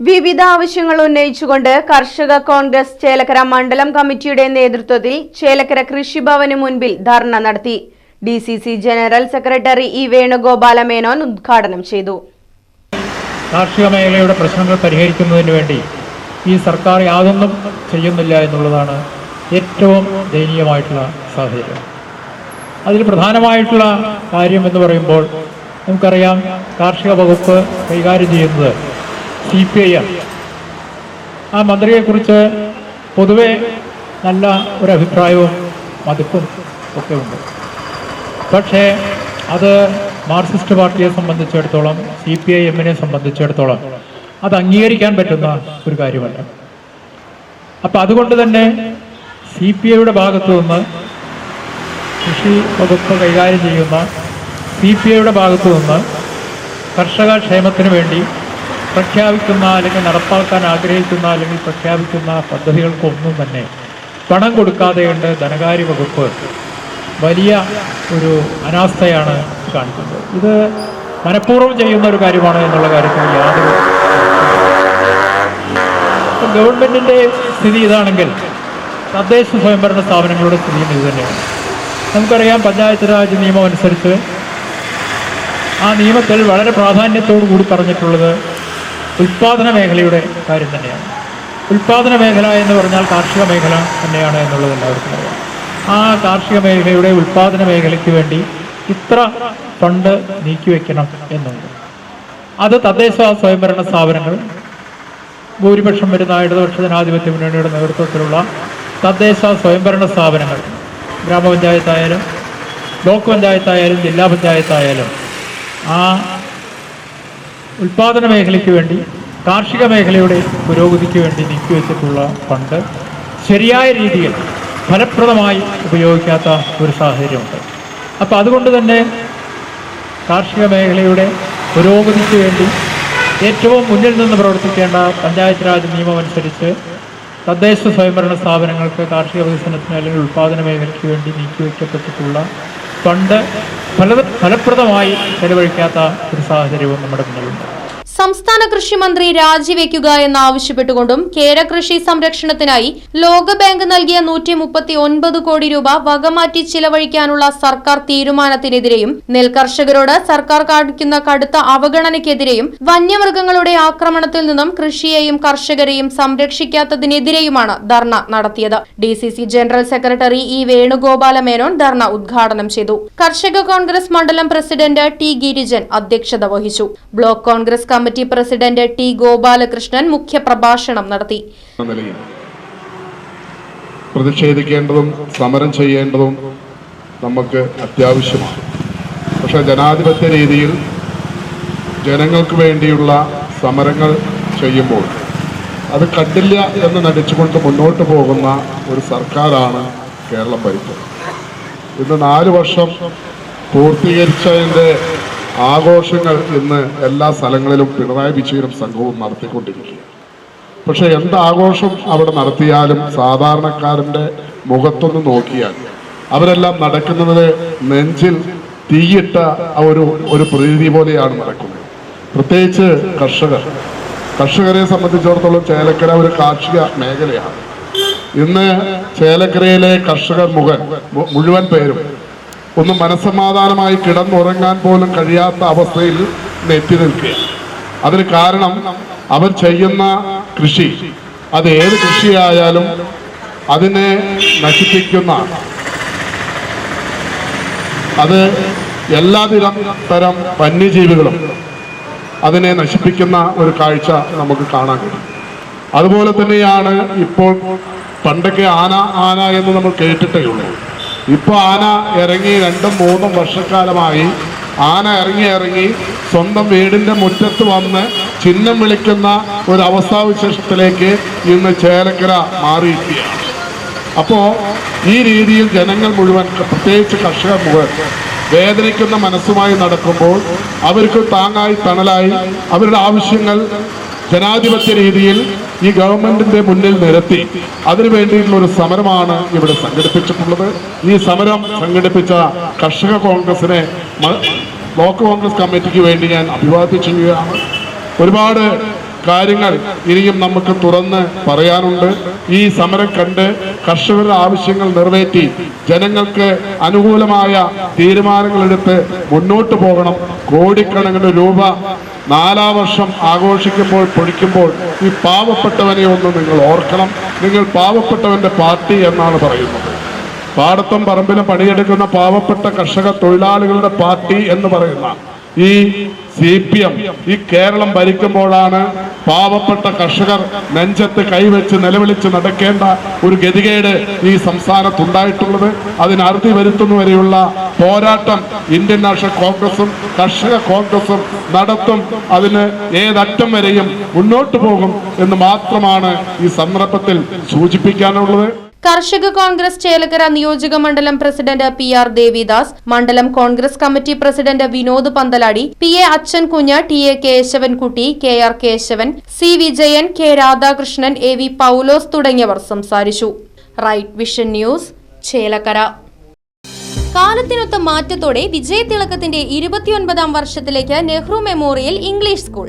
വിവിധ ആവശ്യങ്ങൾ ഉന്നയിച്ചുകൊണ്ട് കർഷക കോൺഗ്രസ് ചേലക്കര മണ്ഡലം കമ്മിറ്റിയുടെ നേതൃത്വത്തിൽ ചേലക്കര കൃഷിഭവന് മുൻപിൽ ധർണ നടത്തി. D C C general secretary E Venugopala Menon ഉദ്ഘാടനം ചെയ്തു. കാർഷിക മേഖലയുടെ പ്രശ്നങ്ങൾ പരിഹരിക്കുന്നതിന് വേണ്ടി ഈ സർക്കാർ യാതൊന്നും ചെയ്യുന്നില്ല എന്നുള്ളതാണ് ഏറ്റവും ദയനീയമായിട്ടുള്ള സാഹചര്യം. അതിൽ പ്രധാനമായിട്ടുള്ള കാര്യം എന്ന് പറയുമ്പോൾ നമുക്കറിയാം കാർഷിക വകുപ്പ് കൈകാര്യം ചെയ്യുന്നത് സി പി ഐ എം. ആ മന്ത്രിയെക്കുറിച്ച് പൊതുവെ നല്ല ഒരു അഭിപ്രായവും മതിപ്പും ഒക്കെ ഉണ്ട്. പക്ഷേ അത് മാർക്സിസ്റ്റ് പാർട്ടിയെ സംബന്ധിച്ചിടത്തോളം സി പി ഐ എമ്മിനെ സംബന്ധിച്ചിടത്തോളം അത് അംഗീകരിക്കാൻ പറ്റുന്ന ഒരു കാര്യമല്ല. അപ്പം അതുകൊണ്ട് തന്നെ സി പി ഐയുടെ ഭാഗത്തു നിന്ന് കൃഷി വകുപ്പ് കൈകാര്യം ചെയ്യുന്ന സി പി ഐയുടെ ഭാഗത്തു നിന്ന് കർഷക ക്ഷേമത്തിന് വേണ്ടി പ്രഖ്യാപിക്കുന്ന അല്ലെങ്കിൽ നടപ്പാക്കാൻ ആഗ്രഹിക്കുന്ന അല്ലെങ്കിൽ പ്രഖ്യാപിക്കുന്ന പദ്ധതികൾക്കൊന്നും തന്നെ പണം കൊടുക്കാതെയുണ്ട് ധനകാര്യ വകുപ്പ്. വലിയ ഒരു അനാസ്ഥയാണ് കാണിക്കുന്നത്. ഇത് മനഃപൂർവം ചെയ്യുന്ന ഒരു കാര്യമാണ് എന്നുള്ള കാര്യത്തിൽ യാതൊരു ഗവൺമെന്റിന്റെ സ്ഥിതി ഇതാണെങ്കിൽ തദ്ദേശ സ്വയംഭരണ സ്ഥാപനങ്ങളുടെ സ്ഥിതിയും ഇത് തന്നെയാണ്. നമുക്കറിയാം പഞ്ചായത്ത് രാജ് നിയമം അനുസരിച്ച് ആ നിയമത്തിൽ വളരെ പ്രാധാന്യത്തോടു കൂടി പറഞ്ഞിട്ടുള്ളത് ഉൽപാദന മേഖലയുടെ കാര്യം തന്നെയാണ്. ഉൽപാദന മേഖല എന്ന് പറഞ്ഞാൽ കാർഷിക മേഖല തന്നെയാണ് എന്നുള്ളത് എല്ലാവർക്കും അറിയാം. ആ കാർഷിക മേഖലയുടെ ഉൽപാദന മേഖലയ്ക്ക് വേണ്ടി ഇത്ര ഫണ്ട് നീക്കിവെക്കണം എന്നുണ്ട്. അത് തദ്ദേശ സ്വയംഭരണ സ്ഥാപനങ്ങൾ ഭൂരിപക്ഷം വരുന്ന ഇടതുപക്ഷ ജനാധിപത്യ മുന്നണിയുടെ നേതൃത്വത്തിലുള്ള തദ്ദേശ സ്വയംഭരണ സ്ഥാപനങ്ങൾ ഗ്രാമപഞ്ചായത്തായാലും ബ്ലോക്ക് പഞ്ചായത്തായാലും ജില്ലാ പഞ്ചായത്തായാലും ആ ഉൽപാദന മേഖലയ്ക്ക് വേണ്ടി കാർഷിക മേഖലയുടെ പുരോഗതിക്ക് വേണ്ടി നീക്കിവെച്ചിട്ടുള്ള ഫണ്ട് ശരിയായ രീതിയിൽ ഫലപ്രദമായി ഉപയോഗിക്കാത്ത ഒരു സാഹചര്യമുണ്ട്. അപ്പോൾ അതുകൊണ്ട് തന്നെ കാർഷിക മേഖലയുടെ പുരോഗതിക്ക് വേണ്ടി ഏറ്റവും മുന്നിൽ നിന്ന് പ്രവർത്തിക്കേണ്ട പഞ്ചായത്ത് രാജ് നിയമം അനുസരിച്ച് തദ്ദേശ സ്വയംഭരണ സ്ഥാപനങ്ങൾക്ക് കാർഷിക വികസനത്തിന് അല്ലെങ്കിൽ ഉൽപ്പാദന മേഖലയ്ക്ക് വേണ്ടി നീക്കിവെക്കപ്പെട്ടിട്ടുള്ള ഫണ്ട് ഫല ഫലപ്രദമായി ചെലവഴിക്കാത്ത ഒരു സാഹചര്യവും നമ്മുടെ മുന്നിലുണ്ട്. സംസ്ഥാന കൃഷിമന്ത്രി രാജിവെക്കുക എന്നാവശ്യപ്പെട്ടുകൊണ്ടും കേര കൃഷി സംരക്ഷണത്തിനായി ലോകബാങ്ക് നൽകിയ നൂറ്റി മുപ്പത്തി ഒൻപത് കോടി രൂപ വകമാറ്റി ചിലവഴിക്കാനുള്ള സർക്കാർ തീരുമാനത്തിനെതിരെയും നെൽകർഷകരോട് സർക്കാർ കാണിക്കുന്ന കടുത്ത അവഗണനയ്ക്കെതിരെയും വന്യമൃഗങ്ങളുടെ ആക്രമണത്തിൽ നിന്നും കൃഷിയെയും കർഷകരെയും സംരക്ഷിക്കാത്തതിനെതിരെയുമാണ് ധർണ നടത്തിയത്. D general secretary E Venugopala Menon ധർണ ഉദ്ഘാടനം ചെയ്തു. കർഷക കോൺഗ്രസ് മണ്ഡലം പ്രസിഡന്റ് ടി ഗിരിജൻ അധ്യക്ഷത വഹിച്ചു. Block Congress committee president T Gopalakrishnan മുഖ്യപ്രഭാഷണം നടത്തി. പ്രതിഷേധിക്കേണ്ടതും സമരം ചെയ്യേണ്ടതും നമുക്ക് അത്യാവശ്യമാണ്. പക്ഷേ ജനാധിപത്യ രീതിയിൽ ജനങ്ങൾക്ക് വേണ്ടിയുള്ള സമരങ്ങൾ ചെയ്യുമ്പോൾ അത് കണ്ടില്ല എന്ന് നടിച്ചുകൊണ്ട് മുന്നോട്ട് പോകുന്ന ഒരു സർക്കാരാണ് കേരളം ഭരിക്കുന്നത്. ഇന്ന് നാല് വർഷം പൂർത്തീകരിച്ചതിന്റെ ആഘോഷങ്ങൾ ഇന്ന് എല്ലാ സ്ഥലങ്ങളിലും പിണറായി വിജയനും സംഘവും നടത്തിക്കൊണ്ടിരിക്കുക പക്ഷെ എന്ത് ആഘോഷം അവിടെ നടത്തിയാലും സാധാരണക്കാരന്റെ മുഖത്തൊന്ന് നോക്കിയാൽ അവരെല്ലാം നടക്കുന്നത് നെഞ്ചിൽ തീയിട്ട ഒരു ഒരു പ്രതീതി പോലെയാണ് നടക്കുന്നത്. പ്രത്യേകിച്ച് കർഷകർ. കർഷകരെ സംബന്ധിച്ചിടത്തോളം ചേലക്കര ഒരു കാർഷിക മേഖലയാണ്. ഇന്ന് ചേലക്കരയിലെ കർഷകർ മുഖൻ മുഴുവൻ പേരും ഒന്ന് മനസ്സമാധാനമായി കിടന്നുറങ്ങാൻ പോലും കഴിയാത്ത അവസ്ഥയിൽ നെറ്റി നിൽക്കുകയാണ്. അതിന് കാരണം അവർ ചെയ്യുന്ന കൃഷി. അത് ഏത് കൃഷിയായാലും അതിനെ നശിപ്പിക്കുന്ന അത് എല്ലാ തരം വന്യജീവികളും അതിനെ നശിപ്പിക്കുന്ന ഒരു കാഴ്ച നമുക്ക് കാണാൻ കഴിയും. അതുപോലെ തന്നെയാണ് ഇപ്പോൾ പണ്ടൊക്കെ ആന ആന എന്ന് നമ്മൾ കേട്ടിട്ടേ ഉള്ളൂ. ഇപ്പോൾ ആന ഇറങ്ങി രണ്ടും മൂന്നും വർഷക്കാലമായി. ആന ഇറങ്ങി ഇറങ്ങി സ്വന്തം വീടിന്റെ മുറ്റത്ത് വന്ന് ചിഹ്നം വിളിക്കുന്ന ഒരു അവസ്ഥാവിശേഷത്തിലേക്ക് ഇന്ന് ചേലക്കര മാറിയിരിക്കുകയാണ്. അപ്പോൾ ഈ രീതിയിൽ ജനങ്ങൾ മുഴുവൻ പ്രത്യേകിച്ച് കർഷകർ മുഴുവൻ വേദനിക്കുന്ന മനസ്സുമായി നടക്കുമ്പോൾ അവർക്ക് താങ്ങായി തണലായി അവരുടെ ആവശ്യങ്ങൾ ജനാധിപത്യ രീതിയിൽ ഈ ഗവൺമെന്റിന്റെ മുന്നിൽ നിരത്തി അതിനു വേണ്ടിയിട്ടുള്ള ഒരു സമരമാണ് ഇവിടെ സംഘടിപ്പിച്ചിട്ടുള്ളത്. ഈ സമരം സംഘടിപ്പിച്ച കർഷക കോൺഗ്രസിനെ ബ്ലോക്ക് കോൺഗ്രസ് കമ്മിറ്റിക്ക് വേണ്ടി ഞാൻ അഭിവാദ്യം ചെയ്യുകയാണ്. ഒരുപാട് കാര്യങ്ങൾ ഇനിയും നമുക്ക് തുറന്ന് പറയാനുണ്ട്. ഈ സമരം കണ്ട് കർഷകരുടെ ആവശ്യങ്ങൾ നിറവേറ്റി ജനങ്ങൾക്ക് അനുകൂലമായ തീരുമാനങ്ങളെടുത്ത് മുന്നോട്ട് പോകണം. കോടിക്കണക്കിന് രൂപ നാലാം വർഷം ആഘോഷിക്കുമ്പോൾ പൊഴിക്കുമ്പോൾ ഈ പാവപ്പെട്ടവനെ ഒന്ന് നിങ്ങൾ ഓർക്കണം. നിങ്ങൾ പാവപ്പെട്ടവന്റെ പാർട്ടി എന്നാണ് പറയുന്നത്. പാടത്തും പറമ്പിലും പണിയെടുക്കുന്ന പാവപ്പെട്ട കർഷക തൊഴിലാളികളുടെ പാർട്ടി എന്ന് പറയുന്ന ഈ സി പി എം ഈ കേരളം ഭരിക്കുമ്പോഴാണ് പാവപ്പെട്ട കർഷകർ നെഞ്ചത്ത് കൈവച്ച് നിലവിളിച്ച് നടക്കേണ്ട ഒരു ഗതികേട് ഈ സംസ്ഥാനത്തുണ്ടായിട്ടുള്ളത്. അതിന് അറുതി വരുത്തുന്നവരെയുള്ള പോരാട്ടം ഇന്ത്യൻ നാഷണൽ കോൺഗ്രസും കർഷക കോൺഗ്രസും നടത്തും. അതിന് ഏതറ്റം വരെയും മുന്നോട്ട് പോകും എന്ന് മാത്രമാണ് ഈ സന്ദർഭത്തിൽ സൂചിപ്പിക്കാനുള്ളത്. കർഷക കോൺഗ്രസ് ചേലക്കര നിയോജക മണ്ഡലം പ്രസിഡന്റ് പി ആർ ദേവിദാസ് മണ്ഡലം Congress committee president Vinod Panthaladi P A Achan Kunju T A Kesavankutty K R Kesavan C Vijayan K Radhakrishnan A V Paulose തുടങ്ങിയവർ സംസാരിച്ചു. Right vision news Chelakkara. കാലത്തിനൊത്ത മാറ്റത്തോടെ വിജയതിളക്കത്തിന്റെ ഇരുപത്തിയൊൻപതാം വർഷത്തിലേക്ക് നെഹ്റു മെമ്മോറിയൽ ഇംഗ്ലീഷ് സ്കൂൾ.